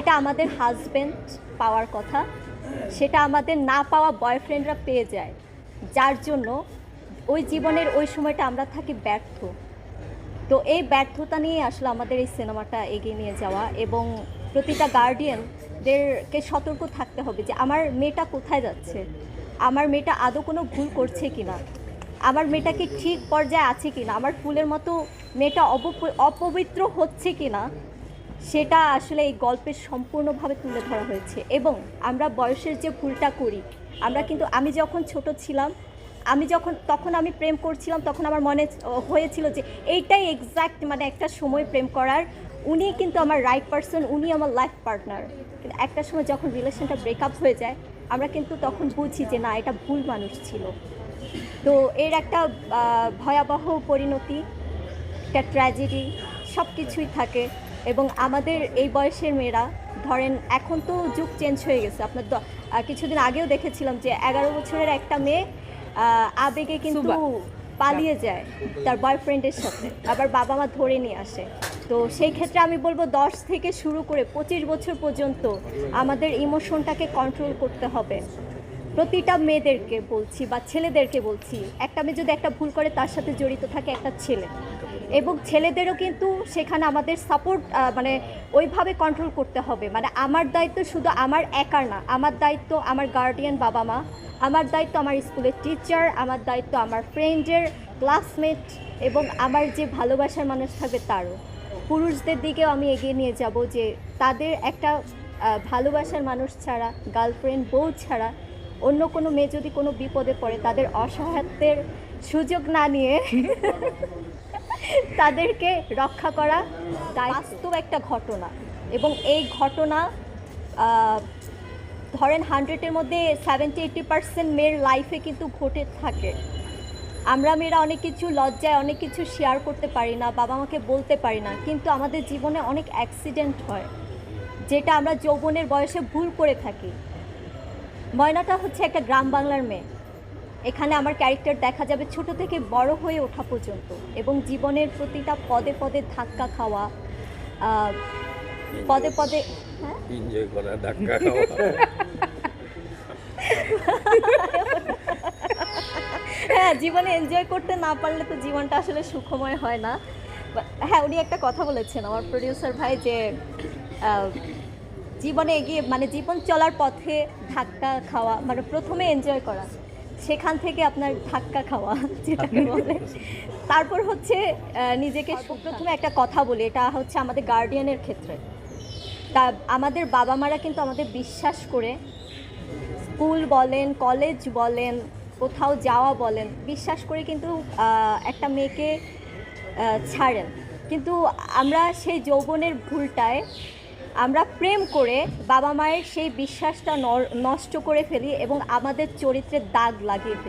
যেটা আমাদের হাজবেন্ড পাওয়ার কথা, সেটা আমাদের না পাওয়া বয়ফ্রেন্ডরা পেয়ে যায়। যার জন্য ওই জীবনের ওই সময়টা আমরা থাকি ব্যর্থ। তো এই ব্যর্থতা নিয়ে আসলে আমাদের এই সিনেমাটা এগিয়ে নিয়ে যাওয়া এবং প্রতিটা গার্ডিয়ানদেরকে সতর্ক থাকতে হবে যে, আমার মেয়েটা কোথায় যাচ্ছে? আমার মেয়েটা আদৌ কোনো ভুল করছে কি না আমার মেয়েটা কি ঠিক পর্যায়ে আছে কি না আমার ফুলের মতো মেয়েটা অপবিত্র হচ্ছে কিনা? সেটা আসলে এই গল্পের সম্পূর্ণভাবে তুলে ধরা হয়েছে। এবং আমরা বয়সের যে ভুলটা করি, আমরা কিন্তু, আমি যখন ছোট ছিলাম, আমি যখন, তখন আমি প্রেম করছিলাম, তখন আমার মনে হয়েছিল যে এইটাই এক্স্যাক্ট মানে একটা সময় প্রেম করার। উনি কিন্তু আমার রাইট পারসন উনি আমার লাইফ পার্টনার কিন্তু একটা সময় যখন রিলেশনটা ব্রেকআপ হয়ে যায়, আমরা কিন্তু তখন বুঝি যে না, এটা ভুল মানুষ ছিল। তো এর একটা ভয়াবহ পরিণতি, একটা ট্র্যাজেডি সব কিছুই থাকে। এবং আমাদের এই বয়সের মেয়েরা ধরেন এখন তো যুগ চেঞ্জ হয়ে গেছে। আপনার কিছুদিন আগেও দেখেছিলাম যে এগারো বছরের একটা মেয়ে আবেগে কিন্তু। পালিয়ে যায় তার বয়ফ্রেন্ডের সাথে। আবার বাবা মা ধরে নিয়ে আসে। তো সেই ক্ষেত্রে আমি বলব দশ থেকে শুরু করে পঁচিশ বছর পর্যন্ত আমাদের ইমোশনটাকে কন্ট্রোল করতে হবে। প্রতিটা মেয়েদেরকে বলছি বা ছেলেদেরকে বলছি একটা মেয়ে যদি একটা ভুল করে তার সাথে জড়িত থাকে একটা ছেলে। এবং ছেলেদেরও কিন্তু সেখানে আমাদের সাপোর্ট মানে ওইভাবে কন্ট্রোল করতে হবে। মানে আমার দায়িত্ব শুধু আমার একার না, আমার দায়িত্ব আমার গার্ডিয়ান বাবা মা, আমার দায়িত্ব আমার স্কুলের টিচার আমার দায়িত্ব আমার ফ্রেন্ডের ক্লাসমেট এবং আমার যে ভালোবাসার মানুষ থাকবে তারও। পুরুষদের দিকেও আমি এগিয়ে নিয়ে যাব যে তাদের একটা ভালোবাসার মানুষ ছাড়া গার্লফ্রেন্ড বউ ছাড়া অন্য কোনো মেয়ে যদি কোনো বিপদে পড়ে, তাদের অসহায়ত্বের সুযোগ না নিয়ে তাদেরকে রক্ষা করা বাস্তব একটা ঘটনা। এবং এই ঘটনা ধরেন হান্ড্রেডের মধ্যে সেভেন্টি এইটি পার্সেন্ট মেয়ের লাইফে কিন্তু ঘটে থাকে। আমরা মেয়েরা অনেক কিছু লজ্জায়, অনেক কিছু শেয়ার করতে পারি না বাবা মাকে বলতে পারি না, কিন্তু আমাদের জীবনে অনেক অ্যাক্সিডেন্ট হয়, যেটা আমরা যৌবনের বয়সে ভুল করে থাকি। ময়নাটা হচ্ছে একটা গ্রাম বাংলার মেয়ে। এখানে আমার ক্যারেক্টার দেখা যাবে ছোট থেকে বড় হয়ে ওঠা পর্যন্ত এবং জীবনের প্রতিটা পদে পদে ধাক্কা খাওয়া পদে পদে হ্যাঁ? এনজয় করা ধাক্কা খাওয়া। হ্যাঁ জীবনে এনজয় করতে না পারলে তো জীবনটা আসলে সুখময় হয় না। হ্যাঁ উনি একটা কথা বলেছেন আমার প্রডিউসার ভাই যে জীবনে এগিয়ে মানে জীবন চলার পথে ধাক্কা খাওয়া মানে প্রথমে এনজয় করা। সেখান থেকে আপনার ধাক্কা খাওয়া যেটাকে বলে। তারপর হচ্ছে নিজেকে প্রথমে একটা কথা বলি এটা হচ্ছে আমাদের গার্ডিয়ানের ক্ষেত্রে। তা আমাদের বাবা মারা কিন্তু আমাদের বিশ্বাস করে স্কুল বলেন কলেজ বলেন কোথাও যাওয়া বলেন বিশ্বাস করে কিন্তু একটা মেয়েকে ছাড়েন। কিন্তু আমরা সেই যৌবনের ভুলটায় আমরা প্রেম করে বাবা মায়ের সেই বিশ্বাসটা নষ্ট করে ফেলি এবং আমাদের চরিত্রে দাগ লাগিয়ে ফেলি।